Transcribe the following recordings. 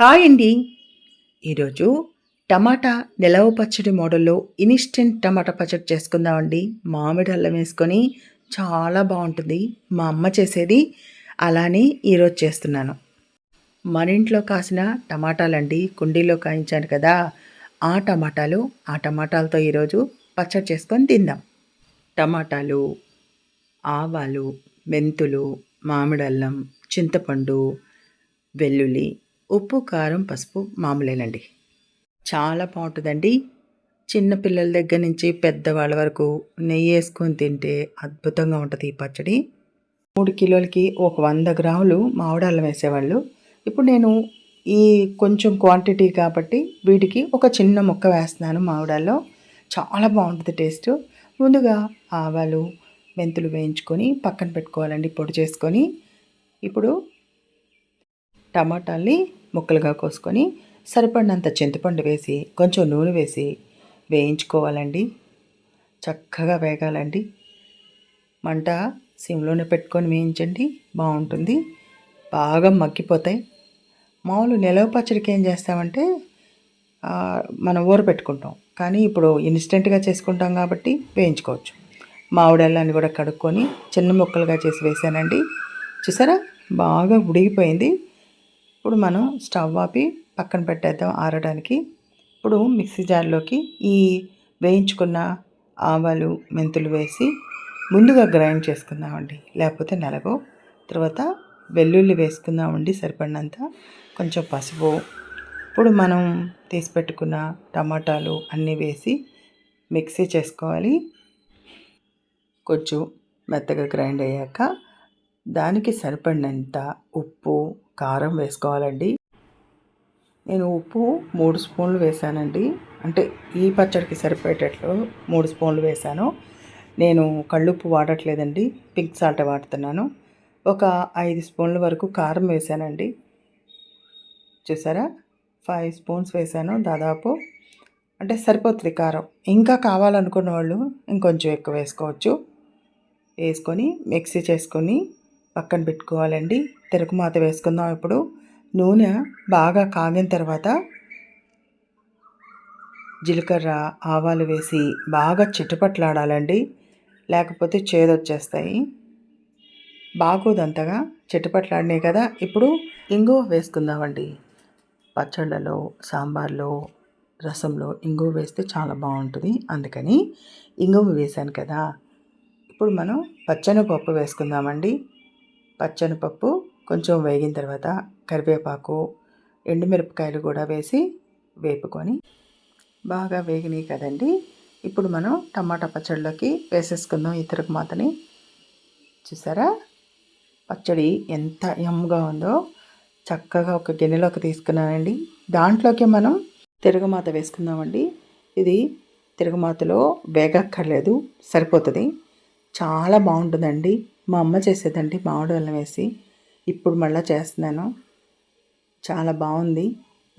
Hi అండి. ఈరోజు టమాటా నిలవ పచ్చడి మోడల్లో ఇన్స్టెంట్ టమాటా పచ్చడి చేసుకుందామండి. మామిడి అల్లం వేసుకొని చాలా బాగుంటుంది. మా అమ్మ చేసేది అలానే ఈరోజు చేస్తున్నాను. మన ఇంట్లో కాసిన టమాటాలండి కుండీలో కాయించాను కదా ఆ టమాటాలు ఆ టమాటాలతో ఈరోజు పచ్చడి చేసుకొని తిందాం. టమాటాలు ఆవాలు మెంతులు మామిడి అల్లం చింతపండు వెల్లుల్లి ఉప్పు కారం పసుపు మామూలేనండి. చాలా బాగుంటుందండి. చిన్నపిల్లల దగ్గర నుంచి పెద్దవాళ్ళ వరకు నెయ్యి వేసుకొని తింటే అద్భుతంగా ఉంటుంది ఈ పచ్చడి. మూడు కిలోలకి ఒక వంద గ్రాములు మామిడాళ్ళం వేసేవాళ్ళు. ఇప్పుడు నేను ఈ కొంచెం క్వాంటిటీ కాబట్టి వీటికి ఒక చిన్న ముక్క వేస్తున్నాను మామిడాల్లో చాలా బాగుంటుంది టేస్ట్. ముందుగా ఆవాలు మెంతులు వేయించుకొని పక్కన పెట్టుకోవాలండి పొడి చేసుకొని. ఇప్పుడు టమాటాల్ని ముక్కలుగా కోసుకొని సరిపడినంత చింతపండు వేసి కొంచెం నూనె వేసి వేయించుకోవాలండి. చక్కగా వేగాలండి. మంట సిమ్లోనే పెట్టుకొని వేయించండి. బాగుంటుంది. బాగా మగ్గిపోతాయి. మామూలు నిలవ పచ్చడికి ఏం చేస్తామంటే మనం ఊర పెట్టుకుంటాం. కానీ ఇప్పుడు ఇన్స్టెంట్గా చేసుకుంటాం కాబట్టి వేయించుకోవచ్చు. మామిడల్లాన్ని కూడా కడుక్కొని చిన్న ముక్కలుగా చేసి వేసానండి. చూసారా? బాగా ఉడిగిపోయింది ఇప్పుడు మనం స్టవ్ ఆపి పక్కన పెట్టేద్దాం ఆరడానికి. ఇప్పుడు మిక్సీ జార్లోకి ఈ వేయించుకున్న ఆవాలు మెంతులు వేసి ముందుగా గ్రైండ్ చేసుకుందామండి. లేకపోతే నలగో తర్వాత వెల్లుల్లి వేసుకుందామండి సరిపడినంత. కొంచెం పసుపు. ఇప్పుడు మనం తీసి పెట్టుకున్న టమాటాలు అన్నీ వేసి మిక్సీ చేసుకోవాలి. కొంచెం మెత్తగా గ్రైండ్ అయ్యాక దానికి సరిపడినంత ఉప్పు కారం వేసుకోవాలండి. నేను ఉప్పు మూడు స్పూన్లు వేసానండి. అంటే ఈ పచ్చడికి సరిపోయేటట్లు మూడు స్పూన్లు వేసాను. నేను కళ్ళుప్పు వాడట్లేదండి. పింక్ సాల్ట్ వాడుతున్నాను. ఒక ఐదు స్పూన్ల వరకు కారం వేసానండి. చూసారా? ఫైవ్ స్పూన్స్ వేసాను దాదాపు. అంటే సరిపోతుంది కారం. ఇంకా కావాలనుకున్న వాళ్ళు ఇంకొంచెం ఎక్కువ వేసుకోవచ్చు. వేసుకొని మిక్సీ చేసుకొని పక్కన పెట్టుకోవాలండి. తిరగమాత వేసుకుందాం ఇప్పుడు. నూనె బాగా కాగిన తర్వాత జీలకర్ర ఆవాలు వేసి బాగా చిట్టుపట్లాడాలండి లేకపోతే చేదొచ్చేస్తాయి. బాగోదంతగా చిట్టుపట్లాడినాయి కదా. ఇప్పుడు ఇంగువ వేసుకుందామండి. పచ్చళ్ళలో సాంబార్లో రసంలో ఇంగువ వేస్తే చాలా బాగుంటుంది. అందుకని ఇంగువ వేశాను కదా. ఇప్పుడు మనం పచ్చని పప్పు వేసుకుందామండి. పచ్చని పప్పు కొంచెం వేగిన తర్వాత కరివేపాకు ఎండుమిరపకాయలు కూడా వేసి వేపుకొని బాగా వేగినాయి కదండి. ఇప్పుడు మనం టమాటా పచ్చడిలోకి వేసేసుకుందాం ఈ మాతని. చూసారా? పచ్చడి ఎంత ఎమ్గా ఉందో. చక్కగా ఒక గిన్నెలోకి తీసుకున్నానండి. దాంట్లోకి మనం తిరగమాత వేసుకుందామండి. ఇది తిరగమాతలో వేగక్కర్లేదు సరిపోతుంది. చాలా బాగుంటుందండి. మా అమ్మ చేసేదండి మామిడి అల్లం వేసి. ఇప్పుడు మళ్ళీ చేస్తున్నాను. చాలా బాగుంది.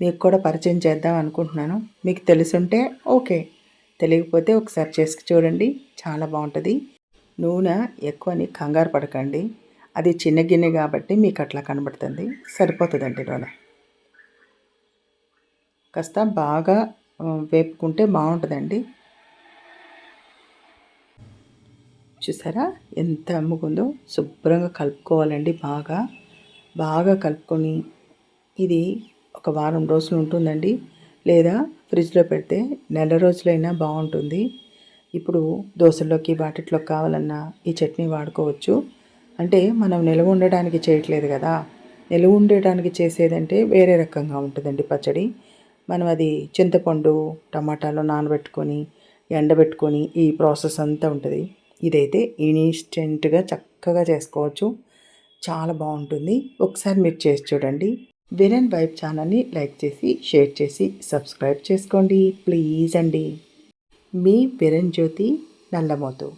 మీకు కూడా పరిచయం చేద్దాం అనుకుంటున్నాను. మీకు తెలుసుంటే ఓకే. తెలియకపోతే ఒకసారి చేసి చూడండి. చాలా బాగుంటుంది. నూనె ఎక్కువని కంగారు పడకండి. అది చిన్న గిన్నె కాబట్టి మీకు అట్లా కనబడుతుంది. సరిపోతుందండి నూనె. కాస్త బాగా వేపుకుంటే బాగుంటుందండి. చూసారా? ఎంత అమ్ముకుందో శుభ్రంగా కలుపుకోవాలండి బాగా. బాగా కలుపుకొని ఇది ఒక వారం రోజులు ఉంటుందండి. లేదా ఫ్రిడ్జ్లో పెడితే నెల రోజులైనా బాగుంటుంది. ఇప్పుడు దోశల్లోకి వాటిట్లోకి కావాలన్నా ఈ చట్నీ వాడుకోవచ్చు. అంటే మనం నిల్వ ఉండడానికి చేయట్లేదు కదా. నిల్వ ఉండడానికి చేసేదంటే వేరే రకంగా ఉంటుందండి పచ్చడి. మనం అది చింతపండు టమాటాలో నానబెట్టుకొని ఎండబెట్టుకొని ఈ ప్రాసెస్ అంతా ఉంటుంది. ఇదైతే ఇన్స్టెంట్గా చక్కగా చేసుకోవచ్చు. చాలా బాగుంటుంది. ఒకసారి మీరు చేసి చూడండి. విరన్ వైబ్ ఛానల్ని లైక్ చేసి షేర్ చేసి సబ్స్క్రైబ్ చేసుకోండి. ప్లీజ్ అండి. మీ విరణ్ జ్యోతి నల్లమోతు